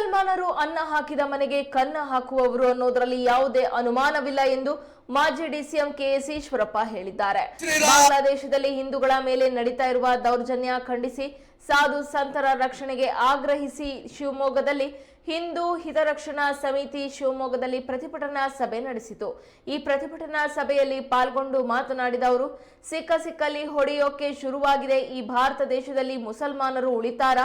ಮುಸಲ್ಮಾನರು ಅನ್ನ ಹಾಕಿದ ಮನೆಗೆ ಕನ್ನ ಹಾಕುವವರು ಅನ್ನೋದರಲ್ಲಿ ಯಾವುದೇ ಅನುಮಾನವಿಲ್ಲ ಎಂದು ಮಾಜಿ ಡಿಸಿಎಂ ಕೆಎಸ್ ಈಶ್ವರಪ್ಪ ಹೇಳಿದ್ದಾರೆ. ಬಾಂಗ್ಲಾದೇಶದಲ್ಲಿ ಹಿಂದೂಗಳ ಮೇಲೆ ನಡೀತಾ ಇರುವ ದೌರ್ಜನ್ಯ ಖಂಡಿಸಿ ಸಾಧು ಸಂತರ ರಕ್ಷಣೆಗೆ ಆಗ್ರಹಿಸಿ ಶಿವಮೊಗ್ಗದಲ್ಲಿ ಹಿಂದೂ ಹಿತರಕ್ಷಣಾ ಸಮಿತಿ ಶಿವಮೊಗ್ಗದಲ್ಲಿ ಪ್ರತಿಭಟನಾ ಸಭೆ ನಡೆಸಿತು. ಈ ಪ್ರತಿಭಟನಾ ಸಭೆಯಲ್ಲಿ ಪಾಲ್ಗೊಂಡು ಮಾತನಾಡಿದ ಅವರು ಸಿಕ್ಕ ಸಿಕ್ಕಲ್ಲಿ ಹೊಡೆಯೋಕೆ ಶುರುವಾಗಿದೆ. ಈ ಭಾರತ ದೇಶದಲ್ಲಿ ಮುಸಲ್ಮಾನರು ಉಳಿತಾರ.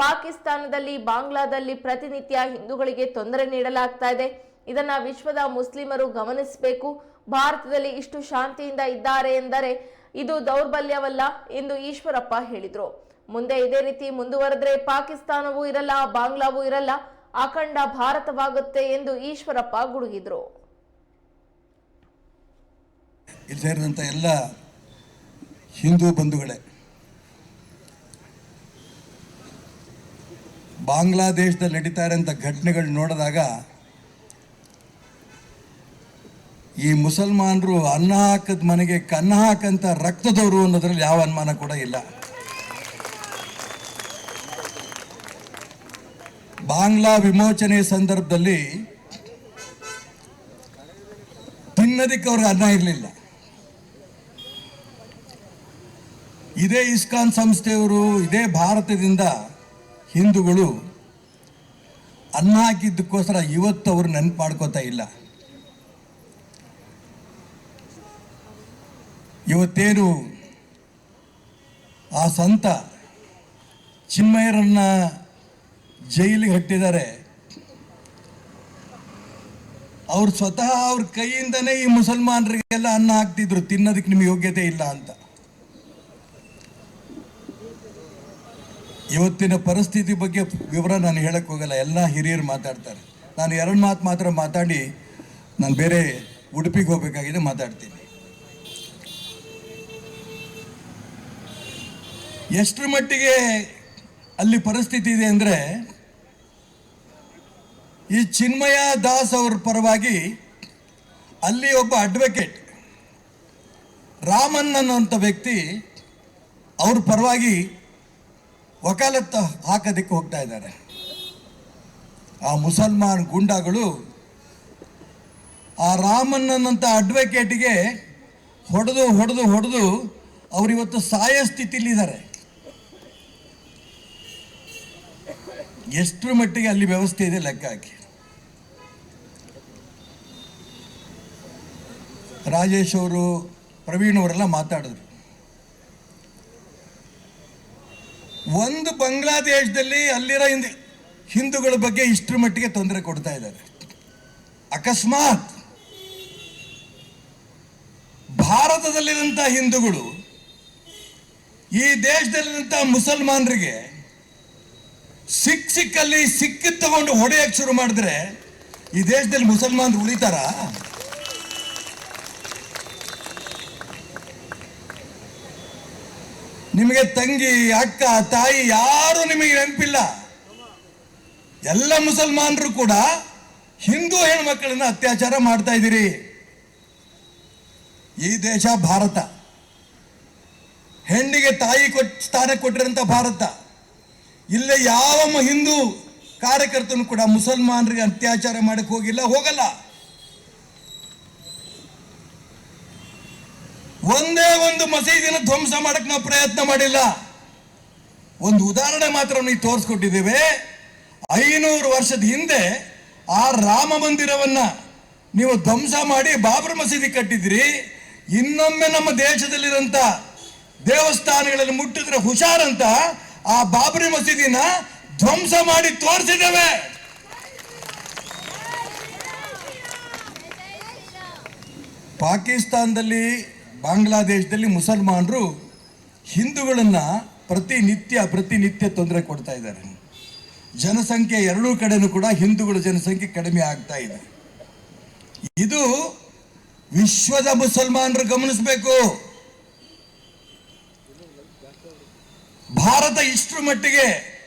ಪಾಕಿಸ್ತಾನದಲ್ಲಿ ಬಾಂಗ್ಲಾದಲ್ಲಿ ಪ್ರತಿನಿತ್ಯ ಹಿಂದೂಗಳಿಗೆ ತೊಂದರೆ ನೀಡಲಾಗ್ತಾ ಇದೆ. ಇದನ್ನ ವಿಶ್ವದ ಮುಸ್ಲಿಮರು ಗಮನಿಸಬೇಕು. ಭಾರತದಲ್ಲಿ ಇಷ್ಟು ಶಾಂತಿಯಿಂದ ಇದ್ದಾರೆ ಎಂದರೆ ಇದು ದೌರ್ಬಲ್ಯವಲ್ಲ ಎಂದು ಈಶ್ವರಪ್ಪ ಹೇಳಿದರು. ಮುಂದೆ ಇದೇ ರೀತಿ ಮುಂದುವರೆದ್ರೆ ಪಾಕಿಸ್ತಾನವೂ ಇರಲ್ಲ, ಬಾಂಗ್ಲಾವೂ ಇರಲ್ಲ. ಅಖಂಡ ಭಾರತವಾಗುತ್ತೆ ಎಂದು ಈಶ್ವರಪ್ಪ ಗುಡುಗಿದ್ರು. ಸೇರಿದಂಥ ಎಲ್ಲ ಹಿಂದೂ ಬಂಧುಗಳೇ ಬಾಂಗ್ಲಾದೇಶದಲ್ಲಿ ನಡೀತಾ ಇರೋಂಥ ಘಟನೆಗಳು ನೋಡಿದಾಗ ಈ ಮುಸಲ್ಮಾನರು ಅನ್ನ ಹಾಕದ ಮನೆಗೆ ಕನ್ನ ಹಾಕಂತ ರಕ್ತದವರು ಅನ್ನೋದ್ರಲ್ಲಿ ಯಾವ ಅನುಮಾನ ಕೂಡ ಇಲ್ಲ. ಬಾಂಗ್ಲಾ ವಿಮೋಚನೆ ಸಂದರ್ಭದಲ್ಲಿ ತಿನ್ನೋದಕ್ಕೆ ಅವ್ರಿಗೆ ಅನ್ನ ಇರಲಿಲ್ಲ. ಇದೇ ಇಸ್ಕಾನ್ ಸಂಸ್ಥೆಯವರು, ಇದೇ ಭಾರತದಿಂದ ಹಿಂದೂಗಳು ಅನ್ನ ಹಾಕಿದ್ದಕ್ಕೋಸ್ಕರ ಇವತ್ತು ಅವರು ನೆನಪು ಮಾಡ್ಕೋತಾ ಇಲ್ಲ. ಇವತ್ತೇನು ಆ ಸಂತ ಚಿನ್ಮಯರನ್ನ ಜೈಲಿಗೆ ಹಟ್ಟಿದ್ದಾರೆ ಅವ್ರು ಸ್ವತಃ ಅವ್ರ ಕೈಯಿಂದನೇ ಈ ಮುಸಲ್ಮಾನರಿಗೆಲ್ಲ ಅನ್ನ ಹಾಕ್ತಿದ್ರು, ತಿನ್ನೋದಕ್ಕೆ ನಿಮ್ಗೆ ಯೋಗ್ಯತೆ ಇಲ್ಲ ಅಂತ. ಇವತ್ತಿನ ಪರಿಸ್ಥಿತಿ ಬಗ್ಗೆ ವಿವರ ನಾನು ಹೇಳಕ್ಕೆ ಹೋಗಲ್ಲ. ಎಲ್ಲ ಹಿರಿಯರು ಮಾತಾಡ್ತಾರೆ. ನಾನು ಎರಡು ಮಾತು ಮಾತ್ರ ಮಾತಾಡಿ ನಾನು ಬೇರೆ ಉಡುಪಿಗೆ ಹೋಗ್ಬೇಕಾಗಿದೆ ಮಾತಾಡ್ತೀನಿ. ಎಷ್ಟರ ಮಟ್ಟಿಗೆ ಅಲ್ಲಿ ಪರಿಸ್ಥಿತಿ ಇದೆ ಅಂದರೆ ಈ ಚಿನ್ಮಯ ದಾಸ್ ಅವ್ರ ಪರವಾಗಿ ಅಲ್ಲಿ ಒಬ್ಬ ಅಡ್ವೊಕೇಟ್ ರಾಮನ್ ಅನ್ನುವಂಥ ವ್ಯಕ್ತಿ ಅವ್ರ ಪರವಾಗಿ ವಕಾಲತ್ತು ಹಾಕೋದಕ್ಕೆ ಹೋಗ್ತಾ ಇದ್ದಾರೆ. ಆ ಮುಸಲ್ಮಾನ್ ಗುಂಡಾಗಳು ಆ ರಾಮಣ್ಣನಂತ ಅಡ್ವೊಕೇಟ್ಗೆ ಹೊಡೆದು ಹೊಡೆದು ಹೊಡೆದು ಅವರಿವತ್ತು ಸಾಯ ಸ್ಥಿತಿಲಿದ್ದಾರೆ ಎಷ್ಟರ ಮಟ್ಟಿಗೆ ಅಲ್ಲಿ ವ್ಯವಸ್ಥೆ ಇದೆ ಲೆಕ್ಕ ಹಾಕಿ. ರಾಜೇಶ್ ಅವರು ಪ್ರವೀಣ್ ಅವರೆಲ್ಲ ಮಾತಾಡಿದ್ರು. ಒಂದು ಬಾಂಗ್ಲಾದೇಶದಲ್ಲಿ ಅಲ್ಲಿರೋ ಹಿಂದೆ ಹಿಂದೂಗಳ ಬಗ್ಗೆ ಇಷ್ಟರ ಮಟ್ಟಿಗೆ ತೊಂದರೆ ಕೊಡ್ತಾ ಇದ್ದಾರೆ. ಅಕಸ್ಮಾತ್ ಭಾರತದಲ್ಲಿರುವಂಥ ಹಿಂದೂಗಳು, ಈ ದೇಶದಲ್ಲಿರುವಂಥ ಮುಸಲ್ಮಾನರಿಗೆ ಸಿಕ್ ಸಿಕ್ಕಲ್ಲಿ ಸಿಕ್ಕಿ ತಗೊಂಡು ಹೊಡೆಯಕ್ಕೆ ಶುರು ಮಾಡಿದ್ರೆ ಈ ದೇಶದಲ್ಲಿ ಮುಸಲ್ಮಾನರು ಉಳಿತಾರ? ನಿಮಗೆ ತಂಗಿ, ಅಕ್ಕ, ತಾಯಿ ಯಾರು ನಿಮಗೆ ನೆನಪಿಲ್ಲ. ಎಲ್ಲ ಮುಸಲ್ಮಾನರು ಕೂಡ ಹಿಂದೂ ಹೆಣ್ಮಕ್ಕಳನ್ನ ಅತ್ಯಾಚಾರ ಮಾಡ್ತಾ ಇದ್ದೀರಿ. ಈ ದೇಶ ಭಾರತ. ಹೆಣ್ಣಿಗೆ ತಾಯಿ ಕೊಟ್, ಸ್ಥಾನ ಕೊಟ್ಟಿರೋಂಥ ಭಾರತ. ಇಲ್ಲೇ ಯಾವ ಹಿಂದೂ ಕಾರ್ಯಕರ್ತನು ಕೂಡ ಮುಸಲ್ಮಾನರಿಗೆ ಅತ್ಯಾಚಾರ ಮಾಡಕ್ಕೆ ಹೋಗಿಲ್ಲ, ಹೋಗಲ್ಲ. ಒಂದೇ ಮಸೀದಿನ ಧ್ವಂಸ ಮಾಡಕ್ಕೆ ನಾವು ಪ್ರಯತ್ನ ಮಾಡಿಲ್ಲ. ಒಂದು ಉದಾಹರಣೆ ಮಾತ್ರ ನೀವು ತೋರಿಸ್ಕೊಟ್ಟಿದ್ದೇವೆ. ಐನೂರು ವರ್ಷದ ಹಿಂದೆ ಆ ರಾಮ ಮಂದಿರವನ್ನ ನೀವು ಧ್ವಂಸ ಮಾಡಿ ಬಾಬರ್ ಮಸೀದಿ ಕಟ್ಟಿದ್ರಿ ಇನ್ನೊಮ್ಮೆ ನಮ್ಮ ದೇಶದಲ್ಲಿರಂತ ದೇವಸ್ಥಾನಗಳಲ್ಲಿ ಮುಟ್ಟಿದ್ರೆ ಹುಷಾರಂತ ಆ ಬಾಬರಿ ಮಸೀದಿನ ಧ್ವಂಸ ಮಾಡಿ ತೋರಿಸಿದ್ದೇವೆ. ಪಾಕಿಸ್ತಾನದಲ್ಲಿ ಬಾಂಗ್ಲಾದೇಶದಲ್ಲಿ ಮುಸಲ್ಮಾನರು ಹಿಂದೂಗಳನ್ನು ಪ್ರತಿನಿತ್ಯ ಪ್ರತಿನಿತ್ಯ ತೊಂದರೆ ಕೊಡ್ತಾ ಇದ್ದಾರೆ. ಜನಸಂಖ್ಯೆ ಎರಡೂ ಕಡೆನೂ ಕೂಡ ಹಿಂದೂಗಳ ಜನಸಂಖ್ಯೆ ಕಡಿಮೆ ಆಗ್ತಾ ಇದೆ. ಇದು ವಿಶ್ವದ ಮುಸಲ್ಮಾನರು ಗಮನಿಸಬೇಕು. ಭಾರತ ಇಷ್ಟರ ಮಟ್ಟಿಗೆ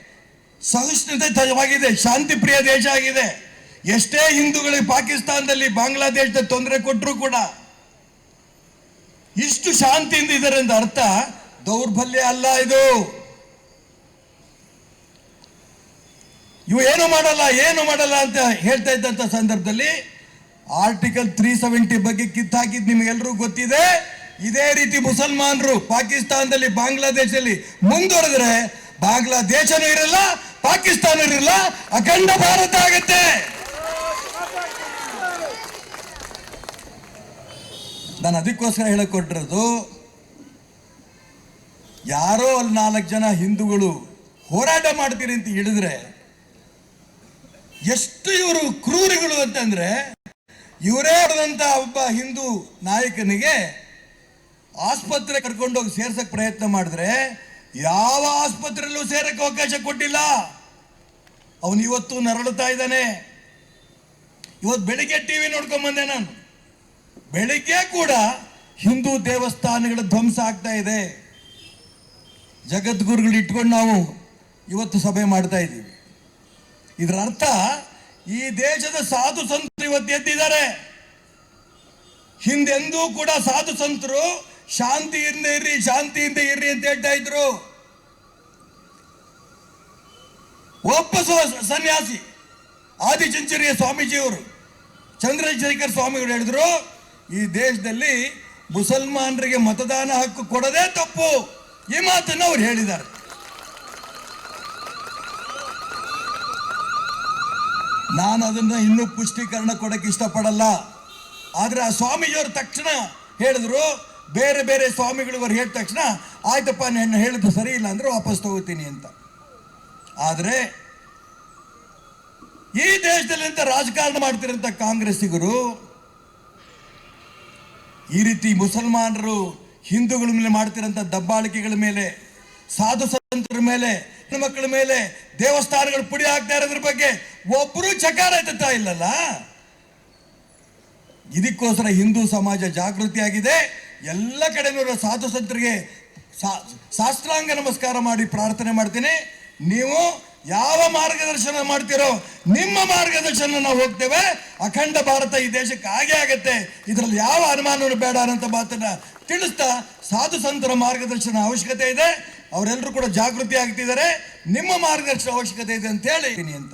ಸಹಿಷ್ಣುತೆವಾಗಿದೆ ಶಾಂತಿ ಪ್ರಿಯ ದೇಶ ಆಗಿದೆ. ಎಷ್ಟೇ ಹಿಂದೂಗಳಿಗೆ ಪಾಕಿಸ್ತಾನದಲ್ಲಿ ಬಾಂಗ್ಲಾದೇಶದ ತೊಂದರೆ ಕೊಟ್ಟರು ಕೂಡ ಇಷ್ಟು ಶಾಂತಿಯಿಂದ ಅಂತ ಅರ್ಥ? ದೌರ್ಬಲ್ಯ ಅಲ್ಲ ಇದು. ಇವು ಏನು ಮಾಡಲ್ಲ ಏನು ಮಾಡಲ್ಲ ಅಂತ ಹೇಳ್ತಾ ಇದ್ದಂತ ಸಂದರ್ಭದಲ್ಲಿ ಆರ್ಟಿಕಲ್ ತ್ರೀ ಸೆವೆಂಟಿ ಬಗ್ಗೆ ಕಿತ್ತಾಕಿದ್ ನಿಮಗೆಲ್ಲರೂ ಗೊತ್ತಿದೆ. ಇದೇ ರೀತಿ ಮುಸಲ್ಮಾನರು ಪಾಕಿಸ್ತಾನದಲ್ಲಿ, ಬಾಂಗ್ಲಾದೇಶದಲ್ಲಿ ಮುಂದುವರೆದ್ರೆ ಬಾಂಗ್ಲಾದೇಶನೂ ಇರಲ್ಲ, ಪಾಕಿಸ್ತಾನ ಇರಲ್ಲ, ಅಖಂಡ ಭಾರತ ಆಗತ್ತೆ. ನಾನು ಅದಕ್ಕೋಸ್ಕರ ಹೇಳಿಕೊಟ್ಟಿರೋದು, ಯಾರೋ ಅಲ್ಲಿ ನಾಲ್ಕು ಜನ ಹಿಂದೂಗಳು ಹೋರಾಟ ಮಾಡ್ತೀರಿ ಅಂತ ಹಿಡಿದ್ರೆ ಎಷ್ಟು ಇವರು ಕ್ರೂರಿಗಳು ಅಂತಂದ್ರೆ, ಇವರೇ ಹೊಡೆದಂತ ಒಬ್ಬ ಹಿಂದೂ ನಾಯಕನಿಗೆ ಆಸ್ಪತ್ರೆ ಕರ್ಕೊಂಡೋಗಿ ಸೇರ್ಸಕ್ ಪ್ರಯತ್ನ ಮಾಡಿದ್ರೆ, ಯಾವ ಆಸ್ಪತ್ರೆಯಲ್ಲೂ ಸೇರಕ್ಕೆ ಅವಕಾಶ ಕೊಟ್ಟಿಲ್ಲ. ಅವನು ಇವತ್ತು ನರಳುತ್ತಾ ಇದ್ದಾನೆ. ಇವತ್ತು ಬೆಳಿಗ್ಗೆ ಟಿವಿ ನೋಡ್ಕೊಂಡ್ ಬಂದೆ ನಾನು. ಬೆಳಿಗ್ಗೆ ಕೂಡ ಹಿಂದೂ ದೇವಸ್ಥಾನಗಳ ಧ್ವಂಸ ಆಗ್ತಾ ಇದೆ. ಜಗದ್ಗುರುಗಳು ಇಟ್ಕೊಂಡು ನಾವು ಇವತ್ತು ಸಭೆ ಮಾಡ್ತಾ ಇದ್ದೀವಿ. ಇದರ ಅರ್ಥ ಈ ದೇಶದ ಸಾಧು ಸಂತರು ಇವತ್ತು ಎದ್ದಿದ್ದಾರೆ. ಹಿಂದೆಂದೂ ಕೂಡ ಸಾಧು ಸಂತರು ಶಾಂತಿಯಿಂದ ಇರ್ರಿ ಶಾಂತಿಯಿಂದ ಇರ್ರಿ ಅಂತ ಹೇಳ್ತಾ ಇದ್ರು. ಒಬ್ಬ ಸನ್ಯಾಸಿ ಆದಿಚುಂಚರಿಯ ಸ್ವಾಮೀಜಿಯವರು, ಚಂದ್ರಶೇಖರ್ ಸ್ವಾಮಿಗಳು ಹೇಳಿದ್ರು ಈ ದೇಶದಲ್ಲಿ ಮುಸಲ್ಮಾನರಿಗೆ ಮತದಾನ ಹಕ್ಕು ಕೊಡದೇ ತಪ್ಪು. ಈ ಮಾತನ್ನು ಅವ್ರು ಹೇಳಿದ್ದಾರೆ. ನಾನು ಅದನ್ನ ಇನ್ನೂ ಪುಷ್ಟೀಕರಣ ಕೊಡಕ್ಕೆ ಇಷ್ಟಪಡಲ್ಲ. ಆದ್ರೆ ಆ ಸ್ವಾಮೀಜಿಯವರು ತಕ್ಷಣ ಹೇಳಿದ್ರು, ಬೇರೆ ಬೇರೆ ಸ್ವಾಮಿಗಳು ಅವರು ಹೇಳಿದ ತಕ್ಷಣ, ಆಯ್ತಪ್ಪ ನಾನು ಹೇಳಿದ್ದು ಸರಿ ಇಲ್ಲ ಅಂದ್ರೆ ವಾಪಸ್ ತಗೋತೀನಿ ಅಂತ. ಆದರೆ ಈ ದೇಶದಲ್ಲಿ ಅಂತ ರಾಜಕಾರಣ ಮಾಡ್ತಿರಂತ ಕಾಂಗ್ರೆಸ್ಸಿಗರು ಈ ರೀತಿ ಮುಸಲ್ಮಾನರು ಹಿಂದೂಗಳ ಮೇಲೆ ಮಾಡ್ತಿರೋಂಥ ದಬ್ಬಾಳಿಕೆಗಳ ಮೇಲೆ, ಸಾಧು ಸಂತರ ಮೇಲೆ ಮಕ್ಕಳ ಮೇಲೆ ದೇವಸ್ಥಾನಗಳು ಪುಡಿ ಹಾಕ್ತಾ ಇರೋದ್ರ ಬಗ್ಗೆ ಒಬ್ಬರು ಚಕಾರ ಎತ್ತಾ ಇಲ್ಲಲ್ಲ? ಇದಕ್ಕೋಸ್ಕರ ಹಿಂದೂ ಸಮಾಜ ಜಾಗೃತಿ ಆಗಿದೆ ಎಲ್ಲ ಕಡೆ ಸಾಧು ಸಂತರಿಗೆ ಸಾಷ್ಟಾಂಗ ನಮಸ್ಕಾರ ಮಾಡಿ ಪ್ರಾರ್ಥನೆ ಮಾಡ್ತೀನಿ. ನೀವು ಯಾವ ಮಾರ್ಗದರ್ಶನ ಮಾಡ್ತೀರೋ, ನಿಮ್ಮ ಮಾರ್ಗದರ್ಶನ ನಾವು ಹೋಗ್ತೇವೆ. ಅಖಂಡ ಭಾರತ ಈ ದೇಶಕ್ಕೆ ಹಾಗೆ ಆಗತ್ತೆ. ಇದರಲ್ಲಿ ಯಾವ ಅನುಮಾನವೂ ಬೇಡ ಅನ್ನೋ ಮಾತನ್ನ ತಿಳಿಸ್ತಾ ಸಾಧು ಸಂತರ ಮಾರ್ಗದರ್ಶನ ಅವಶ್ಯಕತೆ ಇದೆ. ಅವರೆಲ್ಲರೂ ಕೂಡ ಜಾಗೃತಿ ಆಗ್ತಿದ್ದಾರೆ ನಿಮ್ಮ ಮಾರ್ಗದರ್ಶನ ಅವಶ್ಯಕತೆ ಇದೆ ಅಂತ ಹೇಳಿ ಅಂತ.